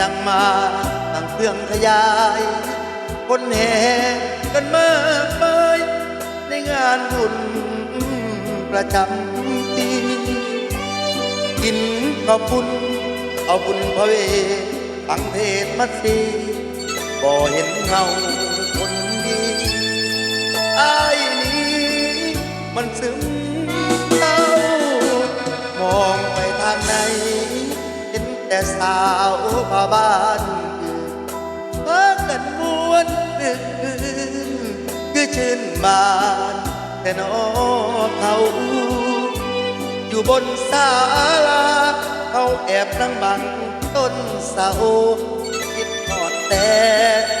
ดังมาตั้งเครื่องขยาย คนแห่กันมากมายในงานบุญประจำปีกินขอบคุณเอาบุญพระเวทฟังเทศมัดสีบ่เห็นเงา แต่สาวพาบ้านพากันมวนอื่นคือชื่นบานแต่นอเขาอยู่บนศาลาเขาแอบนั่งบังต้นเสาคิดทอดแต่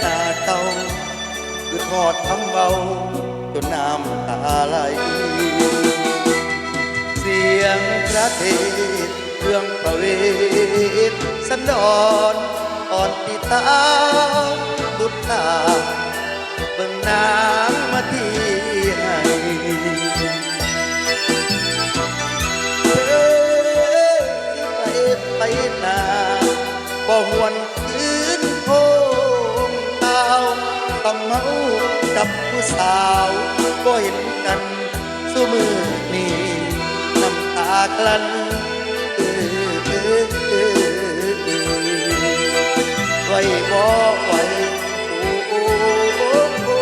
หน้าเก่าคือทอดคำเบาจนน้ำตาไหลเสียงพระเทศน์ เรื่องประเวทสันดอนอ่อนติตาบุตรตาเบิ่งนางมาที่ให้ไปนาบ่หวนคืนโคงตาวต้องเมากับผู้สาวบ่เห็นกันสู้มือนี่น้ำตากลั้น ว้บ่ไหวโอ้โอ้โอ้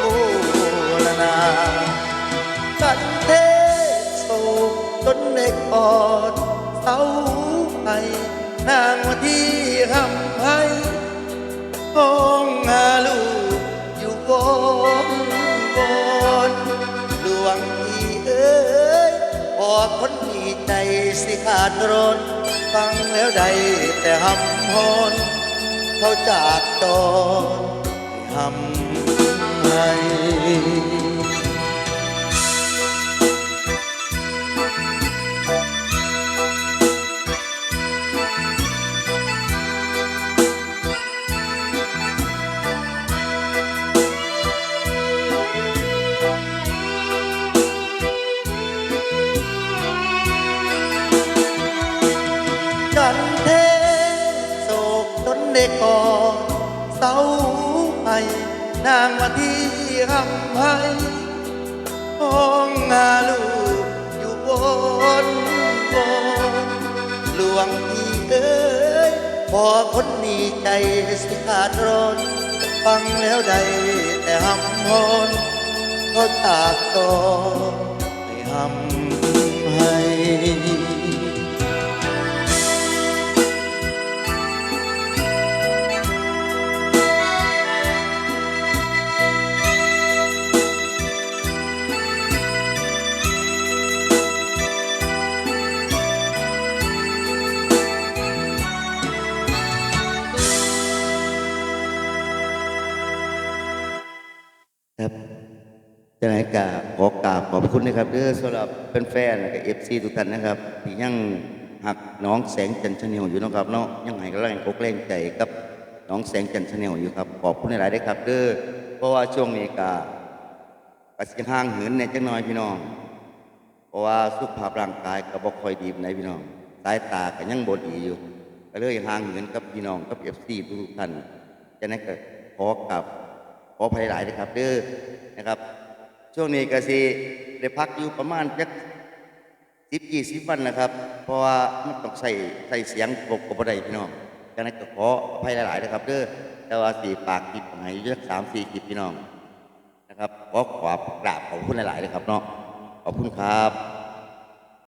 โอ้ละนากันเทโศกจนในกอดเสาไห้นางมาที่หำไห้ห้องหาลูกอยู่บนบนหลวงพี่เอ้ยพอคนมีใจสิขาดรนฟังแล้วใดแต่หำหอน เขาจากตอนทำให้ กอดเสาไห้นางมาที่หำไห้ห้องงาลูกอยู่บนบนหลวงพี่เอ้ยพอคนนี้ใจสิขาดร้อนฟังแล้วใดแต่หำหอนก็ตากตอนให้หำ ครับจะไหนกราบขอกราบขอบคุณนะครับเด้อสำหรับแฟนๆและก็เอฟซีทุกท่านนะครับที่ยังหักน้องแสงจันทร์ชาแนลอยู่นะครับเนาะยังให้กำลังอกแรงใจกับน้องแสงจันทร์ชาแนลอยู่ครับขอบคุณหลายๆด้ครับเด้อเพราะว่าช่วงนี้ก็กสิห่างเหินเนี่ยจังน้อยพี่น้อง เพราะว่าสุขภาพร่างกายก็บ่ค่อยดีปานพี่น้องสายตาก็ยังบ่ดีอยู่ก็เลยห่างเหินกับพี่น้องกับเอฟซีทุกท่านฉะนั้นก็ขอกลับ ขออภัยหลายนะครับเด้อนะครับ ช่วงนี้ก็สิได้พักอยู่ประมาณจักสิบยี่สิบวันนะครับ เพราะว่ามันต้องใส่ใส่เสียงกบกบอะไรพี่น้องฉะนั้นก็ขออภัยหลาย ๆ นะครับเด้อแต่ว่าสี่ปากกิบห้อยู่จักสามสี่กิบพี่น้องนะครับ ขอขอบกราบขอบคุณหลาย ๆ เลยครับเนาะขอบคุณครับ